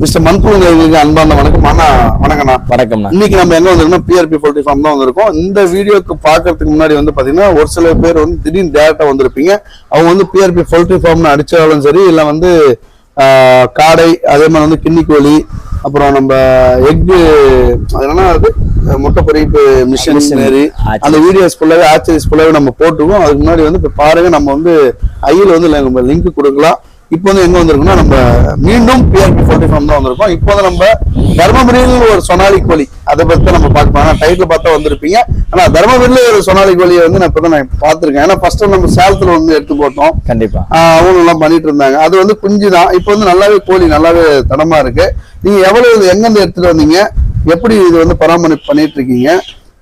Mister Mansoor எங்களுக்கு அன்பார்ந்த வணக்கம். அண்ணா வணக்கம்ண்ணா. வணக்கம்ண்ணா. இன்னைக்கு நம்ம எங்க வந்திருக்கோம் பிஆர்பி போல்ட்ரி ஃபார்ம் தான் வந்திருக்கோம். இந்த வீடியோக்கு பாக்குறதுக்கு முன்னாடி வந்து பாத்தீங்கன்னா ஒரு சில பேர் வந்து திடீர்னு டேரக்டா வந்திருப்பீங்க. அவங்க வந்து பிஆர்பி போல்ட்ரி ஃபார்ம்னு அடிச்சாலும் சரி இல்ல வந்து காடை அதே மாதிரி வந்து கிண்ணி கோழி அப்புறம் நம்ம எக்கு என்னன்னா அது முட்டை பொறிப்பு மிஷின். மாரி அந்த வீடியோஸ் ஃபுல்லாவே ஆச்சரிஸ் ஃபுல்லாவே நம்ம போட்டுருக்கோம் அதுக்கு முன்னாடி வந்து இப்ப பாருங்க நம்ம வந்து ஐயில் வந்து நம்ம லிங்க் கொடுக்கலாம். இப்போ வந்து எங்க வந்திருக்கோம்னா நம்ம மீண்டும் பிஆர்பி ஃபோர்ட்டி ஃபார்ம் தான் வந்திருக்கோம். இப்போ வந்து நம்ம தர்மபுரியில் ஒரு சொனாலி கோழி. அதை பத்தி நம்ம பார்க்கலாம் ஆனா டைட்டில் பார்த்தா வந்திருப்பீங்க. ஆனா தர்மபுரியில ஒரு சொனாலி கோழியை வந்து நான் இப்பதான் நான் பார்த்திருக்கேன். ஏன்னா ஃபர்ஸ்ட் நம்ம சேலத்துல வந்து எடுத்து போட்டோம். கண்டிப்பா. அவங்க எல்லாம் பண்ணிட்டு இருந்தாங்க. அது வந்து குஞ்சு தான். இப்போ வந்து நல்லாவே கோழி நல்லாவே தடமா இருக்கு. நீங்க எவ்வளவு எங்கிருந்து எடுத்துட்டு வந்தீங்க? எப்படி இது வந்து பராமரிப்பு பண்ணிட்டு இருக்கீங்க?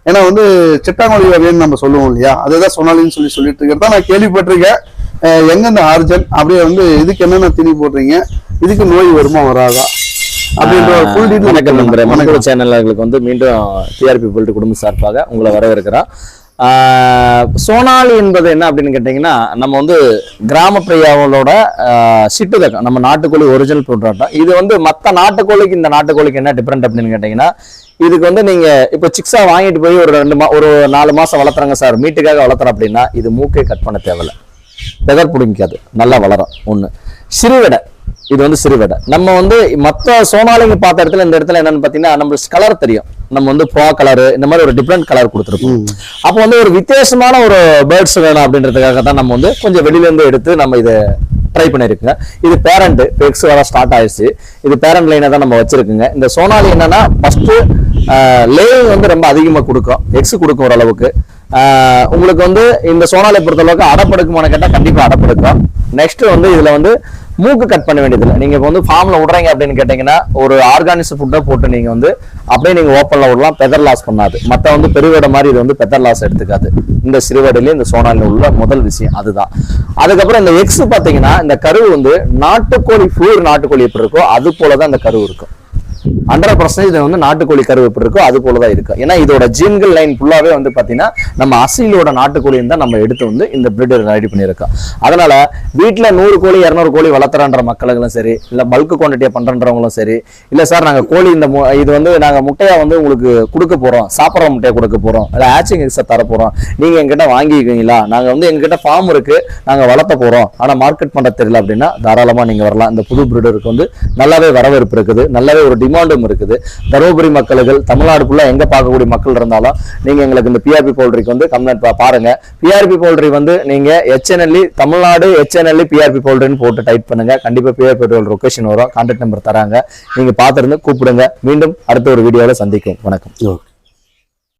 ஏன்னா வந்து சிட்டாங்கோழி வகைன்னு நம்ம சொல்லுவோம் இல்லையா? அதுதான் சொன்னாலின்னு சொல்லி சொல்லிட்டு இருக்கிறதா நான் கேள்விப்பட்டிருக்கேன். எங்க இந்த ஆர்ஜன்? அப்படியே வந்து இதுக்கு என்னென்ன தீனி போடுறீங்க? இதுக்கு நோய் வருமா வராதா? வணக்கம் நண்பரே. மனக்குழு சேனல்களுக்கு வந்து மீண்டும் டிஆர்பி போல்ட்டு குடும்ப சார்பாக உங்களை வரவேற்கிறோம் சோனாலி என்பது என்ன அப்படின்னு கேட்டிங்கன்னா நம்ம வந்து கிராம பிரியாவளோட சிட்டுதக்கம் நம்ம நாட்டுக்கோழி ஒரிஜினல் போட்டாட்டம் இது வந்து மற்ற நாட்டுக்கோழிக்கு இந்த நாட்டுக்கோழிக்கு என்ன டிஃப்ரெண்ட் அப்படின்னு கேட்டிங்கன்னா இதுக்கு வந்து நீங்க இப்போ சிக்ஸா வாங்கிட்டு போய் ஒரு ரெண்டு மா ஒரு நாலு மாசம் வளர்த்துறாங்க சார். மீட்டுக்காக வளர்த்துறோம் அப்படின்னா இது மூக்கே கட் பண்ண தேவையில்ல. பெதர் பிடிக்காது நல்லா வளரும். ஒண்ணு. சிறுவிடை. இது வந்து சிறுவிடை. நம்ம வந்து மற்ற சோனாலிங்க பார்த்த இடத்துல இந்த இடத்துல என்னன்னு பாத்தீங்கன்னா நம்மளுக்கு கலர் தெரியும். நம்ம வந்து ப்ரா கலர் இந்த மாதிரி ஒரு டிஃப்ரெண்ட் கலர் கொடுத்துருப்போம் அப்போ வந்து ஒரு வித்தியாசமான ஒரு பேர்ட்ஸ் வேணும் அப்படின்றதுக்காக தான் நம்ம வந்து கொஞ்சம் வெளியில இருந்து எடுத்து நம்ம இதை ட்ரை பண்ணிருக்குங்க இது பேரண்ட் எக்ஸ் வர ஸ்டார்ட் ஆயிடுச்சு. இது பேரண்ட் லைனை தான் நம்ம வச்சிருக்குங்க. இந்த சோனாலி என்னன்னா ஃபர்ஸ்ட் லேயிங் வந்து ரொம்ப அதிகமா கொடுக்கும். எக்ஸ் கொடுக்கும் ஓரளவுக்கு. உங்களுக்கு வந்து இந்த சோனாலை பொறுத்தளவுக்கு அடப்படுக்குமான கேட்டால் கண்டிப்பாக அடப்படுக்கும் நெக்ஸ்ட் வந்து இதில் வந்து மூக்கு கட் பண்ண வேண்டியதில்லை. நீங்கள் இப்போ வந்து ஃபார்மில் விடுறீங்க அப்படின்னு கேட்டிங்கன்னா ஒரு ஆர்கானிக்ஸ் ஃபுட்டை போட்டு நீங்கள் வந்து அப்படியே நீங்கள் ஓப்பனில் விடலாம். பெதர் லாஸ் பண்ணாது. மற்ற வந்து பெருவேடை மாதிரி இது வந்து பெதர் லாஸ் எடுத்துக்காது. இந்த சிறுவேடையில இந்த சோனாலில் உள்ள முதல் விஷயம் அதுதான். அதுக்கப்புறம் இந்த எக்ஸ் பார்த்தீங்கன்னா இந்த கருவு வந்து நாட்டுக்கோழி ஃபூர் நாட்டுக்கோழி எப்படி இருக்கோ அது போல தான் இந்த கருவு இருக்கும். ஹண்ட்ரட் பர்சன்டேஜ் வந்து நாட்டுக்கோழி கருவு எப்படி இருக்கோ அது போலதான் இருக்கும் ஏன்னா இதோட ஜீன்கள் லைன் ஃபுல்லாவே வந்து பார்த்தீங்கன்னா நம்ம அசிலோட நாட்டுக்கோழியும் தான் நம்ம எடுத்து வந்து இந்த பிரிட் ரெடி பண்ணியிருக்கோம். அதனால வீட்டில் நூறு கோழி இரநூறு கோழி வளர்த்துறன்ற மக்களுங்களும் சரி இல்லை பல்க் குவான்டிட்டியாக பண்ணுறன்றவங்களும் சரி இல்லை சார் நாங்கள் கோழி இந்த மு- இது வந்து நாங்கள் முட்டையாக வந்து உங்களுக்கு கொடுக்க போகிறோம் சாப்பிட்ற முட்டையை கொடுக்க போகிறோம் இல்லை ஆச்சிங் எக்ஸை தர போகிறோம் நீங்கள் எங்கிட்ட வாங்கிக்குவீங்களா நாங்கள் வந்து எங்ககிட்ட ஃபார்ம் இருக்கு நாங்கள் வளர்த்த போகிறோம் ஆனால் மார்க்கெட் பண்ண தெரியல அப்படின்னா தாராளமாக நீங்கள் வரலாம். இந்த புது பிரீடருக்கு வந்து நல்லாவே வரவேற்பு இருக்குது நல்லாவே ஒரு டிமாண்டும் இருக்குது. தருமபுரி மக்களுக்கு தமிழ்நாடு எங்க பார்க்கக்கூடிய மக்கள் இருந்தாலும் நீங்க எங்களுக்கு இந்த பிஆர்பி போல்ட்ரிக்கு வந்து கம்ப்ளைண்ட் பாருங்க. பிஆர்பி போல்ட்ரி வந்து நீங்க ஹெச்என்எல்இ தமிழ்நாடு ஹெச்என்எல்இ பிஆர்பி போல்ட்ரின்னு போட்டு டைப் பண்ணுங்க. கண்டிப்பா பிஆர்பி லொகேஷன் வரும். கான்டாக்ட் நம்பர் தராங்க. நீங்க பார்த்திருந்து கூப்பிடுங்க. மீண்டும் அடுத்த ஒரு வீடியோவில் சந்திக்கும். வணக்கம். ஓகே